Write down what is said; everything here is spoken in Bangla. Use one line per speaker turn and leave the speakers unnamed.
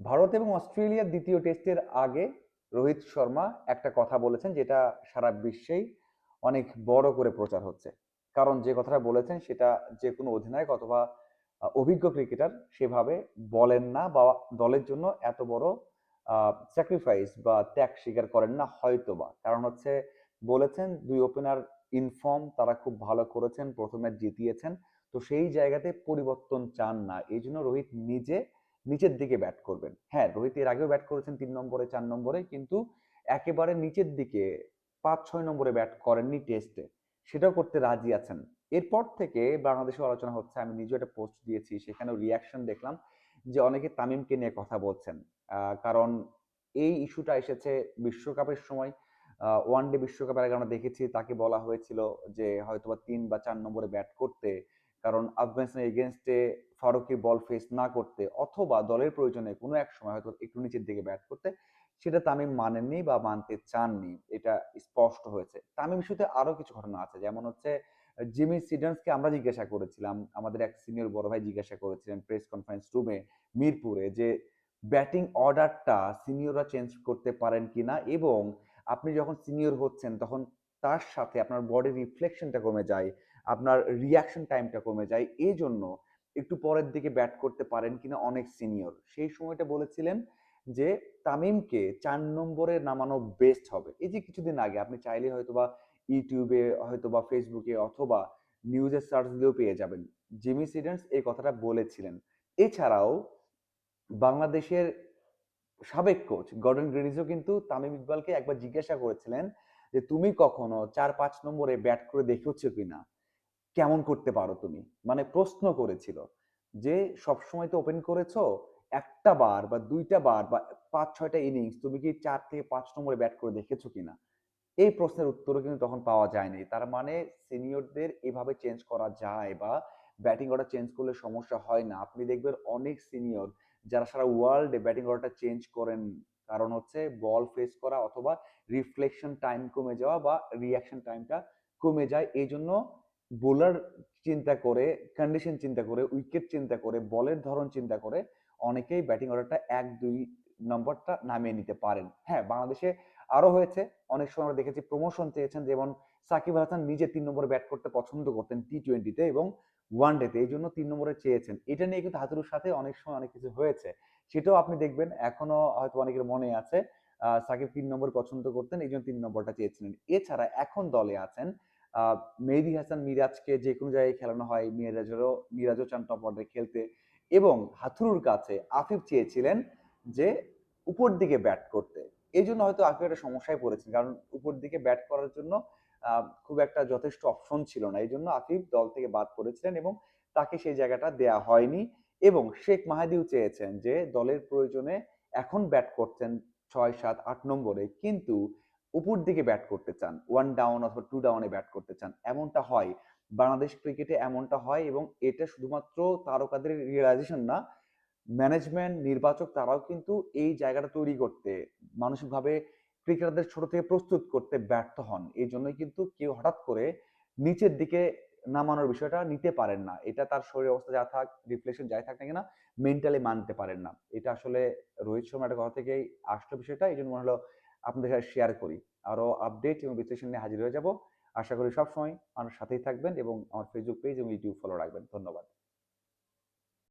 ভারত এবং অস্ট্রেলিয়ার দ্বিতীয় টেস্টের আগে রোহিত শর্মা একটা কথা বলেছেন যেটা সারা বিশ্বেই অনেক বড় করে প্রচার হচ্ছে। কারণ যে কথাটা বলেছেন সেটা যে কোনো অধিনায়ক অথবা অভিজ্ঞ ক্রিকেটার সেভাবে বলেন না বা দলের জন্য এত বড় স্যাক্রিফাইস বা ত্যাগ স্বীকার করেন না হয়তোবা। কারণ হচ্ছে বলেছেন দুই ওপেনার ইনফর্ম তারা খুব ভালো করেছেন, প্রথমে জিতিয়েছেন। তো সেই জায়গাতে পরিবর্তন চান না। এই জন্য রোহিত নিজে নিচের দিকে ব্যাট করবেন। হ্যাঁ রোহিত এর আগেও ব্যাট করেছেন তিন নম্বরে, চার নম্বরে, কিন্তু একেবারে নিচের দিকে পাঁচ, ছয় নম্বরে ব্যাট করেননি টেস্টে সেটাও করতে রাজি আছেন। এরপর থেকে বাংলাদেশে আলোচনা হচ্ছে, আমি নিজেও একটা পোস্ট দিয়েছি, সেখানেও রিয়াকশন দেখলাম যে অনেকে তামিমকে নিয়ে কথা বলছেন। কারণ এই ইস্যুটা এসেছে বিশ্বকাপের সময়। ওয়ান ডে বিশ্বকাপের আগে আমরা দেখেছি, তাকে বলা হয়েছিল যে হয়তোবা তিন বা চার নম্বরে ব্যাট করতে কারণ আফগানিস্তানের এগেনস্টে ফারুকি বল ফেস না করতে অথবা দলের প্রয়োজনে কোনো এক সময় হয়তো একটু নিচের দিকে ব্যাট করতে, সেটা তামিম মানেননি বা মানতে চাননি, এটা স্পষ্ট হয়েছে। তামিম ইস্যুতে আরও কিছু ঘটনা আছে, যেমন হচ্ছে জিমি সিডন্সকে আমরা জিজ্ঞাসা করেছিলাম, আমাদের এক সিনিয়র বড় ভাই জিজ্ঞাসা করেছিলেন প্রেস কনফারেন্স রুমে মিরপুরে যে ব্যাটিং অর্ডারটা সিনিয়ররা চেঞ্জ করতে পারেন কিনা এবং আপনি যখন সিনিয়র হচ্ছেন তখন তার সাথে আপনার বডি রিফ্লেকশনটা কমে যায় আপনার রিয়াকশন টাইমটা কমে যায়। এই জন্য একটু পরের দিকে ব্যাট করতে পারেন কিনা অনেক সিনিয়র সেই সময়টা বলেছিলেন যে, তামিমকে চার নম্বরে নামানো বেস্ট হবে। এই যে কিছুদিন আগে আপনি চাইলে হয়তোবা ইউটিউবে হয়তোবা ফেসবুকে অথবা নিউজে সার্চ দিয়েও পেয়ে যাবেন। জিমি সিডেন্স এই কথাটা বলেছিলেন। এছাড়াও বাংলাদেশের সাবেক কোচ গর্ডন গ্রেডিজও কিন্তু তামিম ইকবালকে একবার জিজ্ঞাসা করেছিলেন যে, তুমি কখনো চার পাঁচ নম্বরে ব্যাট করে দেখেছ কিনা? কেমন করতে পারো তুমি? মানে প্রশ্ন করেছিল যে, সবসময় তো ওপেন করেছ, একটা বার বা দুইটা বার বা পাঁচ, ছয়টা ইনিংস তুমি কি চার থেকে পাঁচ নম্বরে ব্যাট করে দেখেছ কিনা? এই প্রশ্নের উত্তরও কিন্তু তখন পাওয়া যায়নি। তার মানে সিনিয়রদের এভাবে চেঞ্জ করা যায় বা ব্যাটিং অর্ডার চেঞ্জ করলে সমস্যা হয় না। আপনি দেখবেন অনেক সিনিয়র যারা সারা ওয়ার্ল্ডে ব্যাটিং অর্ডারটা চেঞ্জ করেন, কারণ হচ্ছে বল ফেস করা অথবা রিফ্লেকশন টাইম কমে যাওয়া বা রিয়াকশন টাইমটা কমে যায়। এই জন্য বোলার চিন্তা করে কন্ডিশন চিন্তা করে উইকেট চিন্তা করে, বলের ধরন চিন্তা করে অনেকেই ব্যাটিং অর্ডারটা এক, দুই নম্বরটা নামিয়ে নিতে পারেন। হ্যাঁ বাংলাদেশে আরও হয়েছে। অনেক সময় আমরা দেখেছি প্রমোশন চেয়েছেন যেমন সাকিব আল হাসান নিজে তিন নম্বরে ব্যাট করতে পছন্দ করতেন টি টোয়েন্টিতে এবং ওয়ান ডেতে এই জন্য তিন নম্বরে চেয়েছেন। এটা নিয়ে কিন্তু হাতুরুর সাথে অনেক সময় অনেক কিছু হয়েছে। সেটাও আপনি দেখবেন, এখনও হয়তো অনেকের মনে আছে সাকিব তিন নম্বর পছন্দ করতেন, এই জন্য তিন নম্বরটা চেয়েছিলেন। এছাড়া এখন দলে আছেন মেহেদী হাসান মিরাজকে যে কোনো জায়গায় খেলানো হয়, মিরাজেরও, মিরাজও চান টপ অর্ডারে খেলতে। এবং হাথুরুর কাছে আফিফ চেয়েছিলেন যে, উপর দিকে ব্যাট করতে। এই জন্য হয়তো আফিফ একটা সমস্যায় পড়েছেন, কারণ উপর দিকে ব্যাট করার জন্য খুব একটা যথেষ্ট অপশন ছিল না। এই জন্য আফিফ দল থেকে বাদ পড়েছিলেন এবং তাকে সেই জায়গাটা দেয়া হয়নি। এবং শেখ মাহাদিও চেয়েছেন যে, দলের প্রয়োজনে এখন ব্যাট করছেন ছয়, সাত, আট নম্বরে। কিন্তু উপর দিকে ব্যাট করতে চান ওয়ান ডাউন অথবা টু ডাউনে ব্যাট করতে চান, এমনটা হয়। বাংলাদেশ ক্রিকেটে এমনটা হয় এবং এটা শুধুমাত্র তারকাদের রিয়েলাইজেশন না ম্যানেজমেন্ট নির্বাচক তারাও কিন্তু এই জায়গাটা তৈরি করতে, মানসিকভাবে ক্রিকেটারদের ছোট থেকে প্রস্তুত করতে ব্যর্থ হন। এই জন্যই কিন্তু কেউ হঠাৎ করে নিচের দিকে নামানোর বিষয়টা নিতে পারেন না। এটা তার শরীর অবস্থা যা থাক রিফ্লেকশন যাই থাক না কেনা মেন্টালি মানতে পারেন না। এটা আসলে রোহিত শর্মার কথা থেকেই আসলো বিষয়টা, এই জন্য মনে হলো আপনাদের সাথে শেয়ার করি। আরও আপডেট এবং বিশ্লেষণ নিয়ে হাজির হয়ে যাব। আশা করি সবসময় আমার সাথেই থাকবেন এবং আমার ফেসবুক পেজ এবং ইউটিউব ফলো রাখবেন। ধন্যবাদ।